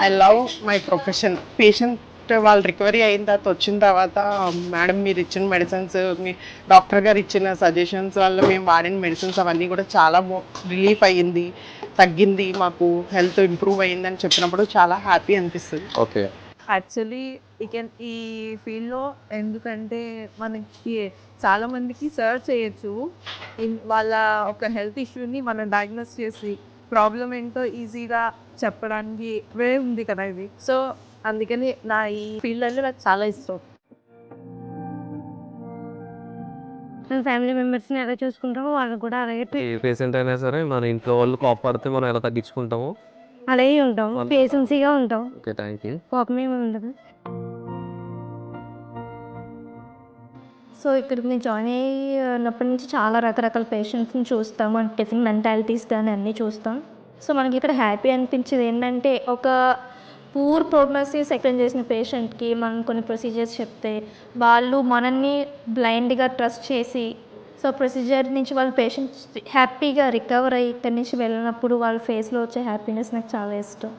I love my profession patient వాళ్ళు recovery అయిన తర్వాత వచ్చిన తర్వాత మేడం మీరు ఇచ్చిన మెడిసిన్స్ మీ డాక్టర్ గారు ఇచ్చిన సజెషన్స్ వల్ల మేము వాడిన మెడిసిన్స్ అవన్నీ కూడా చాలా రిలీఫ్ అయ్యింది తగ్గింది మాకు హెల్త్ ఇంప్రూవ్ అయ్యింది అని చెప్పినప్పుడు చాలా హ్యాపీ అనిపిస్తుంది. ఓకే యాక్చువల్లీ ఇక ఈ ఫీల్డ్లో ఎందుకంటే మనకి చాలా మందికి సర్చ్ చేయొచ్చు. ఇన్- వాళ్ళ ఒక హెల్త్ ఇష్యూని మనం డయాగ్నోస్ చేసి ప్రాబ్లం ఏంటో ఈజీగా చెప్పడానికి వే ఉంది కదా ఇది. సో అందుకని నా ఈ ఫీల్డ్ అంటే నాకు చాలా ఇష్టం. మన ఫ్యామిలీ మెంబర్స్ని ఎలా చూసుకుంటామో వాళ్ళు కూడా అలాగే ఏ పేషెంట్ అయినా సరే మన ఇంట్లో వాళ్ళు కోపడితే మనం ఎలా తగ్గించుకుంటామో అలాగే ఉంటాం. పేషెన్సీగా ఉంటాం. ఓకే థ్యాంక్ యూ కోపం ఏమి ఉండదు. సో ఇక్కడికి నేను జాయిన్ అయినప్పటి నుంచి చాలా రకరకాల పేషెంట్స్ని చూస్తాం మనకి డిఫరెంట్ మెంటాలిటీస్ కానీ అన్నీ చూస్తాం. సో మనకి ఇక్కడ హ్యాపీ అనిపించేది ఏంటంటే ఒక పూర్ ప్రోగ్నోసిస్ ఎక్స్ప్లెయిన్ చేసిన పేషెంట్కి మనం కొన్ని ప్రొసీజర్స్ చెప్తే వాళ్ళు మనల్ని బ్లైండ్గా ట్రస్ట్ చేసి సో ప్రొసీజర్ నుంచి వాళ్ళ పేషెంట్స్ హ్యాపీగా రికవర్ అయ్యి ఇక్కడి నుంచి వెళ్ళినప్పుడు వాళ్ళ ఫేస్లో వచ్చే హ్యాపీనెస్ నాకు చాలా ఇష్టం.